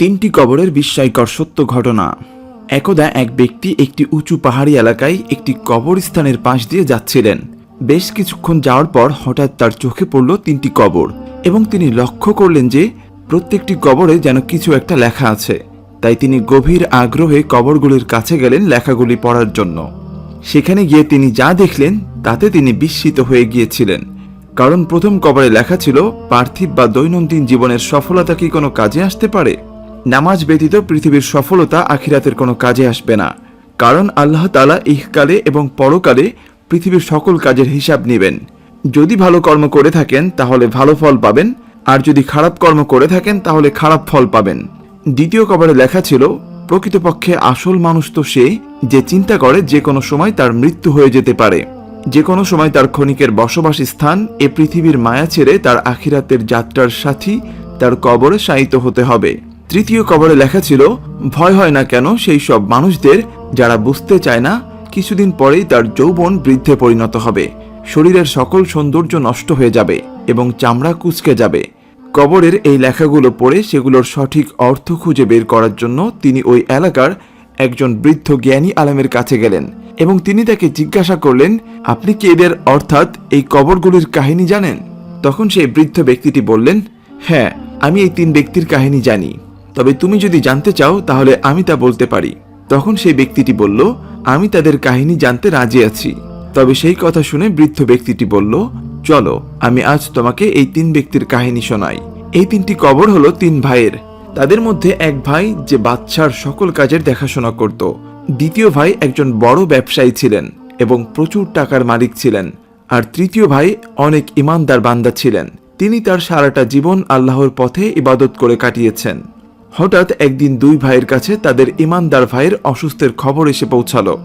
তিনটি কবরের বিস্ময়কর সত্য ঘটনা। একদা এক ব্যক্তি একটি উঁচু পাহাড়ি এলাকায় একটি কবরস্থানের পাশ দিয়ে যাচ্ছিলেন। বেশ কিছুক্ষণ যাওয়ার পর হঠাৎ তার চোখে পড়ল তিনটি কবর এবং তিনি লক্ষ্য করলেন যে প্রত্যেকটি কবরে যেন কিছু একটা লেখা আছে। তাই তিনি গভীর আগ্রহে কবরগুলির কাছে গেলেন লেখাগুলি পড়ার জন্য। সেখানে গিয়ে তিনি যা দেখলেন, তাতে তিনি বিস্মিত হয়ে গিয়েছিলেন। কারণ প্রথম কবরে লেখা ছিল, পার্থিব বা দৈনন্দিন জীবনের সফলতা কি কোনো কাজে আসতে পারে? নামাজ ব্যতীত পৃথিবীর সফলতা আখিরাতের কোনো কাজে আসবে না। কারণ আল্লাহ তালা ইহকালে এবং পরকালে পৃথিবীর সকল কাজের হিসাব নেবেন। যদি ভালো কর্ম করে থাকেন, তাহলে ভালো ফল পাবেন। আর যদি খারাপ কর্ম করে থাকেন, তাহলে খারাপ ফল পাবেন। দ্বিতীয় কবরে লেখা ছিল, প্রকৃতপক্ষে আসল মানুষ তো সে যে চিন্তা করে যে কোনো সময় তার মৃত্যু হয়ে যেতে পারে। যে কোনো সময় তার ক্ষণিকের বসবাস স্থান এ পৃথিবীর মায়া ছেড়ে তার আখিরাতের যাত্রার সাথী তার কবরে শায়িত হতে হবে। তৃতীয় কবরে লেখা ছিল, ভয় হয় না কেন সেই সব মানুষদের যারা বুঝতে চায় না, কিছুদিন পরেই তার যৌবন বৃদ্ধে পরিণত হবে। শরীরের সকল সৌন্দর্য নষ্ট হয়ে যাবে এবং চামড়া কুচকে যাবে। কবরের এই লেখাগুলো পড়ে সেগুলোর সঠিক অর্থ খুঁজে বের করার জন্য তিনি ওই এলাকার একজন বৃদ্ধ জ্ঞানী আলেমের কাছে গেলেন এবং তিনি তাকে জিজ্ঞাসা করলেন, আপনি কি এদের অর্থাৎ এই কবরগুলির কাহিনী জানেন? তখন সেই বৃদ্ধ ব্যক্তিটি বললেন হ্যাঁ আমি এই তিন ব্যক্তির কাহিনী জানি। তবে তুমি যদি জানতে চাও, তাহলে আমি তা বলতে পারি। তখন সেই ব্যক্তিটি বলল, আমি তাদের কাহিনী জানতে রাজি আছি। তবে সেই কথা শুনে বৃদ্ধ ব্যক্তিটি বলল, চলো, আমি আজ তোমাকে এই তিন ব্যক্তির কাহিনী শোনাই। এই তিনটি কবর হলো তিন ভাইয়ের। তাদের মধ্যে এক ভাই যে বাচ্চার সকল কাজের দেখাশোনা করত। দ্বিতীয় ভাই একজন বড় ব্যবসায়ী ছিলেন এবং প্রচুর টাকার মালিক ছিলেন। আর তৃতীয় ভাই অনেক ইমানদার বান্দা ছিলেন। তিনি তার সারাটা জীবন আল্লাহর পথে ইবাদত করে কাটিয়েছেন। হঠাৎ একদিন দুই ভাইয়ের কাছে তাদের ইমানদার ভাইয়ের অসুস্থের খবর এসে পৌঁছালো।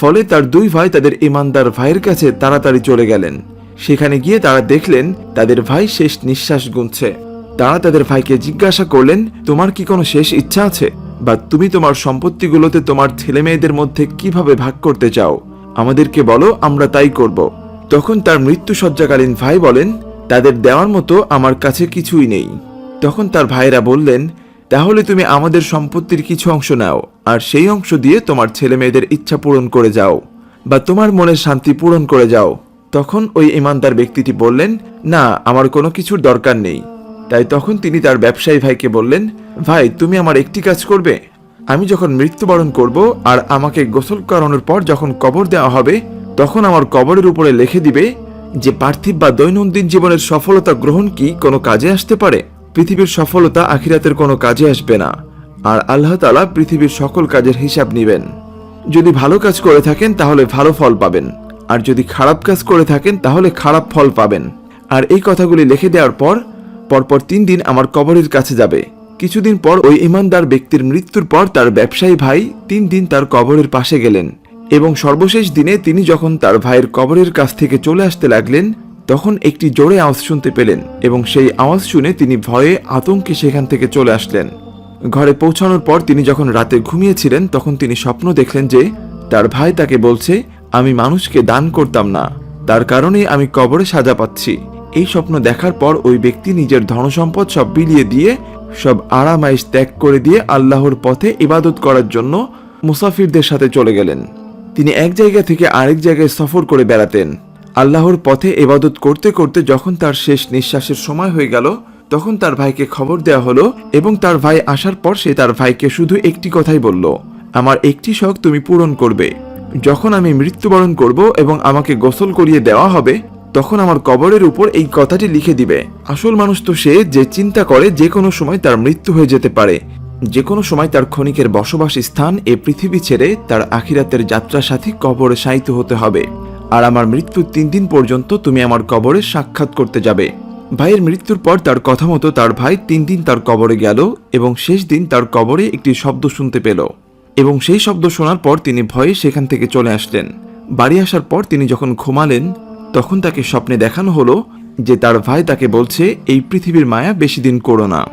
ফলে তার দুই ভাই তাদের ইমানদার ভাইয়ের কাছে তাড়াতাড়ি চলে গেলেন। সেখানে গিয়ে তারা দেখলেন তাদের ভাই শেষ নিঃশ্বাস গুনছে। তারা তাদের ভাইকে জিজ্ঞাসা করলেন, তোমার কি কোনো শেষ ইচ্ছা আছে? বা তুমি তোমার সম্পত্তিগুলোতে তোমার ছেলে মেয়েদের মধ্যে কীভাবে ভাগ করতে চাও? আমাদেরকে বলো, আমরা তাই করব। তখন তার মৃত্যুসজ্জাকালীন ভাই বলেন, তাদের দেওয়ার মতো আমার কাছে কিছুই নেই। তখন তার ভাইরা বললেন তাহলে তুমি আমাদের সম্পত্তির কিছু অংশ নাও, আর সেই অংশ দিয়ে তোমার ছেলে মেয়েদের ইচ্ছা পূরণ করে যাও, বা তোমার মনের শান্তি পূরণ করে যাও। তখন ওই ইমানদার ব্যক্তিটি বললেন, না, আমার কোনো কিছুর দরকার নেই। তাই তখন তিনি তার ব্যবসায়ী ভাইকে বললেন, ভাই, তুমি আমার একটি কাজ করবে। আমি যখন মৃত্যুবরণ করব আর আমাকে গোসল করানোর পর যখন কবর দেওয়া হবে, তখন আমার কবরের উপরে লিখে দিবে যে, পার্থিব বা দৈনন্দিন জীবনের সফলতা গ্রহণ কি কোনো কাজে আসতে পারে? পৃথিবীর সফলতা আখিরাতের কোনো কাজে আসবে না। আর আল্লাহ তালা পৃথিবীর সকল কাজের হিসাব নেবেন। যদি ভালো কাজ করে থাকেন, তাহলে ভালো ফল পাবেন। আর যদি খারাপ কাজ করে থাকেন, তাহলে খারাপ ফল পাবেন। আর এই কথাগুলি লিখে দেওয়ার পর, পরপর তিন দিন আমার কবরের কাছে যাবে। কিছুদিন পর ওই ইমানদার ব্যক্তির মৃত্যুর পর তার ব্যবসায়ী ভাই তিন দিন তার কবরের পাশে গেলেন এবং সর্বশেষ দিনে তিনি যখন তার ভাইয়ের কবরের কাছ থেকে চলে আসতে লাগলেন তখন একটি জোরে আওয়াজ শুনতে পেলেন এবং সেই আওয়াজ শুনে তিনি ভয়ে আতঙ্কে সেখান থেকে চলে আসলেন। ঘরে পৌঁছানোর পর তিনি যখন রাতে ঘুমিয়েছিলেন, তখন তিনি স্বপ্ন দেখলেন যে তার ভাই তাকে বলছে, আমি মানুষকে দান করতাম না। তার কারণেই আমি কবরে সাজা পাচ্ছি। এই স্বপ্ন দেখার পর ওই ব্যক্তি নিজের ধনসম্পদ সব বিলিয়ে দিয়ে, সব আরামাইশ ত্যাগ করে দিয়ে আল্লাহর পথে ইবাদত করার জন্য মুসাফিরদের সাথে চলে গেলেন। তিনি এক জায়গা থেকে আরেক জায়গায় সফর করে বেড়াতেন। আল্লাহর পথে এবাদত করতে করতে যখন তার শেষ নিঃশ্বাসের সময় হয়ে গেল, তখন তার ভাইকে খবর দেওয়া হলো এবং তার ভাই আসার পর সে তার ভাইকে শুধু একটি কথাই বলল, আমার একটি শখ তুমি পূরণ করবে। যখন আমি মৃত্যুবরণ করব এবং আমাকে গোসল করিয়ে দেওয়া হবে, তখন আমার কবরের উপর এই কথাটি লিখে দিবে। আসল মানুষ তো সে যে চিন্তা করে যে কোনো সময় তার মৃত্যু হয়ে যেতে পারে। যে কোনো সময় তার ক্ষণিকের বসবাস স্থান এ পৃথিবী ছেড়ে তার আখিরাতের যাত্রা সাথী কবরে শায়িত হতে হবে। আর আমার মৃত্যুর তিন দিন পর্যন্ত তুমি আমার কবরে সাক্ষাৎ করতে যাবে। ভাইয়ের মৃত্যুর পর তার কথা মতো তার ভাই তিন দিন তার কবরে গেল এবং শেষ দিন তার কবরে একটি শব্দ শুনতে পেল। এবং সেই শব্দ শোনার পর তিনি ভয়ে সেখান থেকে চলে আসলেন। বাড়ি আসার পর তিনি যখন ঘুমালেন, তখন তাকে স্বপ্নে দেখানো হলো যে তার ভাই তাকে বলছে, এই পৃথিবীর মায়া বেশি দিন করো না।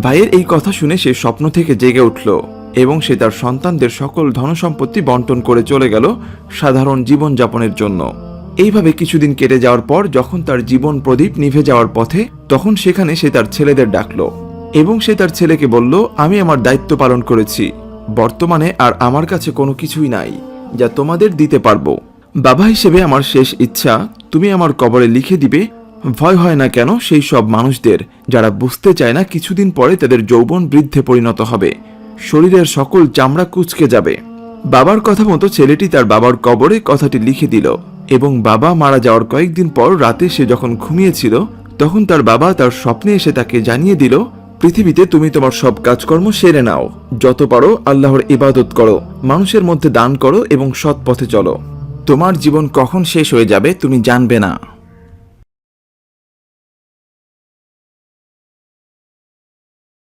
ভাইয়ের এই কথা শুনে সে স্বপ্ন থেকে জেগে উঠল। এবং সে তার সন্তানদের সকল ধনসম্পত্তি বন্টন করে চলে গেল সাধারণ জীবনযাপনের জন্য। এইভাবে কিছুদিন কেটে যাওয়ার পর যখন তার জীবন প্রদীপ নিভে যাওয়ার পথে, তখন সেখানে সে তার ছেলেদের ডাকল এবং সে তার ছেলেকে বলল, আমি আমার দায়িত্ব পালন করেছি। বর্তমানে আর আমার কাছে কোনো কিছুই নাই, যা তোমাদের দিতে পারব। বাবা হিসেবে আমার শেষ ইচ্ছা, তুমি আমার কবরে লিখে দিবে। ভয় হয় না কেন সেই সব মানুষদের, যারা বুঝতে চায় না কিছুদিন পরে তাদের যৌবন বৃদ্ধে পরিণত হবে। শরীরের সকল চামড়া কুচকে যাবে। বাবার কথা মতো ছেলেটি তার বাবার কবরে কথাটি লিখে দিল এবং বাবা মারা যাওয়ার কয়েকদিন পর রাতে সে যখন ঘুমিয়েছিল, তখন তার বাবা তার স্বপ্নে এসে তাকে জানিয়ে দিল, পৃথিবীতে তুমি তোমার সব কাজকর্ম সেরে নাও। যত পারো আল্লাহর ইবাদত করো, মানুষের মধ্যে দান করো এবং সৎ পথে চলো। তোমার জীবন কখন শেষ হয়ে যাবে তুমি জানবে না।